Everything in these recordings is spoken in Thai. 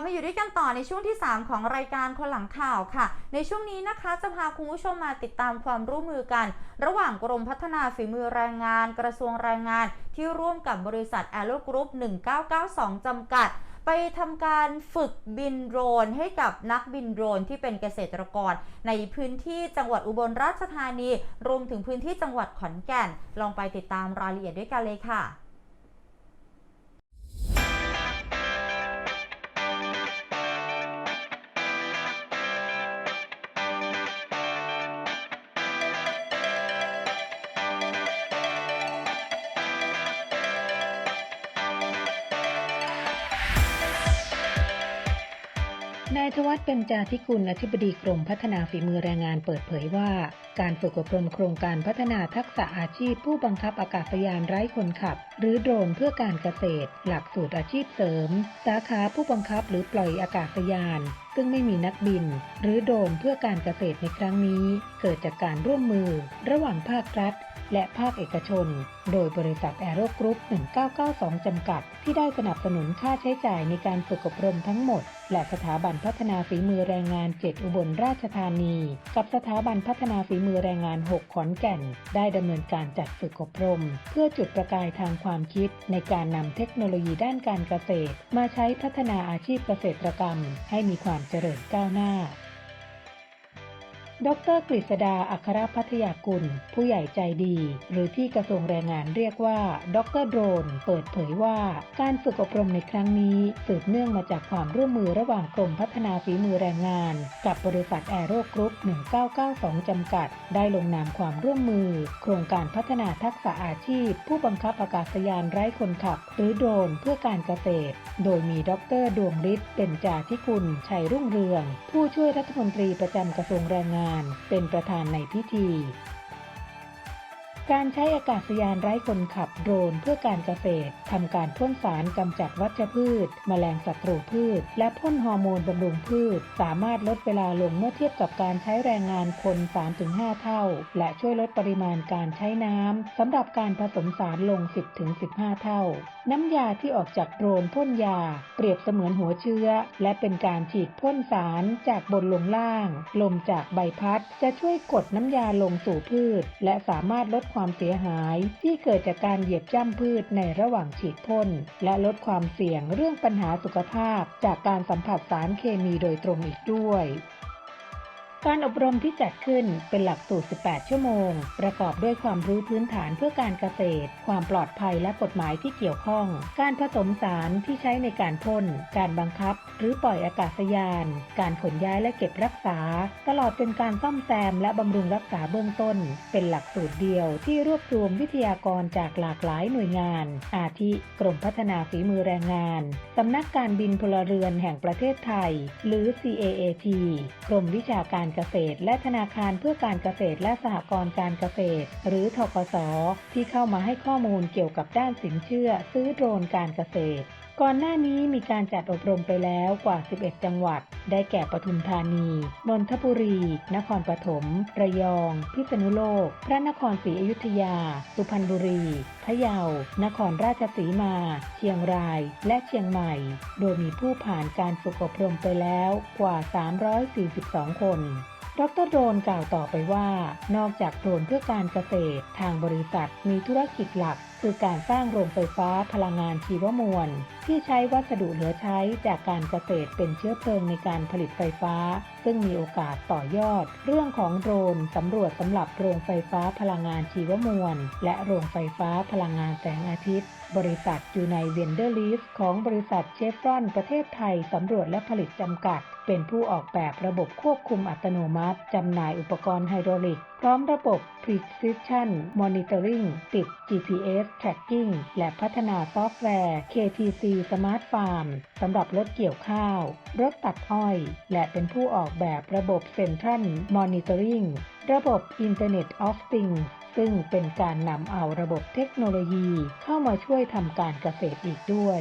ลับมาอยู่ด้วยกันต่อในช่วงที่ 3 ของรายการคนหลังข่าวค่ะ ในช่วงนี้นะคะจะพาคุณผู้ชมมาติดตามความร่วมมือกัน ระหว่างกรมพัฒนาฝีมือแรงงาน กระทรวงแรงงาน ที่ร่วมกับบริษัทแอโ o กรุ๊ป1992 จำกัด ไปทำการฝึกบินโดรนให้กับนักบินโดรนที่เป็นเกษตรกร ในพื้นที่จังหวัดอุบลราชธานี รวมถึงพื้นที่จังหวัดขอนแก่น ลองไปติดตามรายละเอียดด้วยกันเลยค่ะ นายธวัฒน์เป็นจาธิกุลอธิบดีกรมพัฒนาฝีมือแรงงานเปิดเผยว่า การฝึกอบรมโครงการพัฒนาทักษะอาชีพผู้บังคับอากาศยานไร้คนขับ หรือโดรนเพื่อการเกษตร หลักสูตรอาชีพเสริม สาขาผู้บังคับหรือปล่อยอากาศยานซึ่งไม่มีนักบิน หรือโดรนเพื่อการเกษตรในครั้งนี้ เกิดจากการร่วมมือ ระหว่างภาครัฐ และภาคเอกชน โดยบริษัทแอโรกรุ๊ป 1992 จำกัด ที่ได้สนับสนุนค่าใช้จ่ายในการฝึกอบรมทั้งหมด และสถาบันพัฒนาฝีมือแรงงาน 7 อุบลราชธานี กับสถาบันพัฒนาฝีมือแรงงาน 6 ขอนแก่น ได้ดำเนินการจัดฝึกอบรม เพื่อจุดประกายทางความคิด ในการนำเทคโนโลยีด้านการเกษตร มาใช้พัฒนาอาชีพเกษตรกรรม ให้มีความเจริญก้าวหน้า ดรกฤษดาอัครพัทยากุล ผู้ใหญ่ใจดี หรือที่กระทรวงแรงงานเรียกว่าดรโดรน เปิดเผยว่า การฝึกอบรมในครั้งนี้ สืบเนื่องมาจากความร่วมมือระหว่างกรมพัฒนาฝีมือแรงงาน กับบริษัทแอโรกรุ๊ป 1992 จำกัด ได้ลงนามความร่วมมือ โครงการพัฒนาทักษะอาชีพ ผู้บังคับอากาศยานไร้คนขับ หรือโดรนเพื่อการเกษตร โดยมีดรดวงฤทธิ์เป็นจาธิคุณชัยรุ่งเรือง ผู้ช่วยรัฐมนตรีประจำกระทรวงแรงงานานเป็นประธานในพิธี การใช้อากาศยานไร้คนขับโดรนเพื่อการเกษตรทำการพ่นสารกำจัดวัชพืช แมลงศัตรูพืช และพ่นฮอร์โมนบำรุงพืช สามารถลดเวลาลงเมื่อเทียบกับการใช้แรงงานคน 3-5 เท่า และช่วยลดปริมาณการใช้น้ำสำหรับการผสมสารลง 10-15 เท่า น้ำยาที่ออกจากโดรนพ่นยา เปรียบเสมือนหัวเชื้อ และเป็นการฉีดพ่นสารจากบนลงล่าง ลมจากใบพัด จะช่วยกดน้ำยาลงสู่พืช และสามารถลดความความเสียหายที่เกิดจากการเหยียบย่ำพืชในระหว่างฉีดพ่น และลดความเสี่ยงเรื่องปัญหาสุขภาพ จากการสัมผัสสารเคมีโดยตรงอีกด้วย การอบรมที่จัดขึ้นเป็นหลักสูตร 18 ชั่วโมง ประกอบด้วยความรู้พื้นฐานเพื่อการเกษตร ความปลอดภัยและกฎหมายที่เกี่ยวข้อง การผสมสารที่ใช้ในการพ่น การบังคับ หรือปล่อยอากาศยาน การขนย้ายและเก็บรักษา ตลอดเป็นการซ่อมแซมและบำรุงรักษาเบื้องต้น เป็นหลักสูตรเดียวที่รวบรวมวิทยากรจากหลากหลายหน่วยงาน อาทิกรมพัฒนาฝีมือแรงงาน สำนักการบินพลเรือนแห่งประเทศไทย หรือ CAAT กรมวิชาการเกษตร และธนาคารเพื่อการเกษตรและสหกรณ์การเกษตร หรือทกสที่เข้ามาให้ข้อมูลเกี่ยวกับด้านสินเชื่อซื้อโดรนการเกษตร ก่อนหน้านี้มีการจัดอบรมไปแล้วกว่า 11 จังหวัด ได้แก่ปทุมธานี นนทบุรี นครปฐม ระยอง พิษณุโลก พระนครศรีอยุธยา สุพรรณบุรี พะเยา นครราชสีมา เชียงราย และเชียงใหม่ โดยมีผู้ผ่านการฝึกอบรมไปแล้วกว่า 342 คนดรโดนกล่าวต่อไปว่า นอกจากโดนเพื่อการเกษตร ทางบริษัทมีธุรกิจหลัก คือการสร้างโรงไฟฟ้าพลังงานชีวมวล ที่ใช้วัสดุเหลือใช้จากการเกษตรเป็นเชื้อเพลิงในการผลิตไฟฟ้า ซึ่งมีโอกาสต่อยอด เรื่องของโดรนสำรวจสำหรับโรงไฟฟ้าพลังงานชีวมวล และโรงไฟฟ้าพลังงานแสงอาทิตย์ บริษัทอยู่ในเวนเดอร์ลิสของบริษัทเชฟรอนประเทศไทยสำรวจและผลิตจำกัด เป็นผู้ออกแบบระบบควบคุมอัตโนมัติจำหน่ายอุปกรณ์ไฮดรอลิก พร้อมระบบ Precision Monitoring ติด GPS Tracking และพัฒนาซอฟต์แวร์ KTC Smart Farm สำหรับรถเกี่ยวข้าว รถตัดอ้อย และเป็นผู้ออกแบบระบบ Central Monitoring ระบบ Internet of Things ซึ่งเป็นการนำเอาระบบเทคโนโลยีเข้ามาช่วยทำการเกษตรอีกด้วย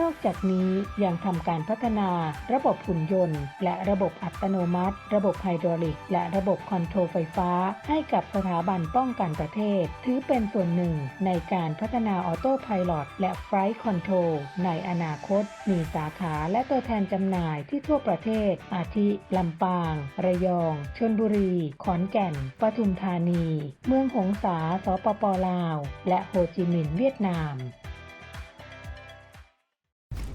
นอกจากนี้ยังทำการพัฒนาระบบหุ่นยนต์ และระบบอัตโนมัติ ระบบไฮดรอลิก และระบบคอนโทรลไฟฟ้า ให้กับสถาบันป้องกันประเทศ ถือเป็นส่วนหนึ่งในการพัฒนาออโต้พายโและไฟล์คอนโทรลในอนาคต มีสาขาและตัวแทนจำหน่ายที่ทั่วประเทศ อาทิ ลำปาง ระยอง ชลบุรี ขอนแก่น ปทุมธานี เมืองหงสา สปปลาว และโฮจิมินห์ เวียดนาม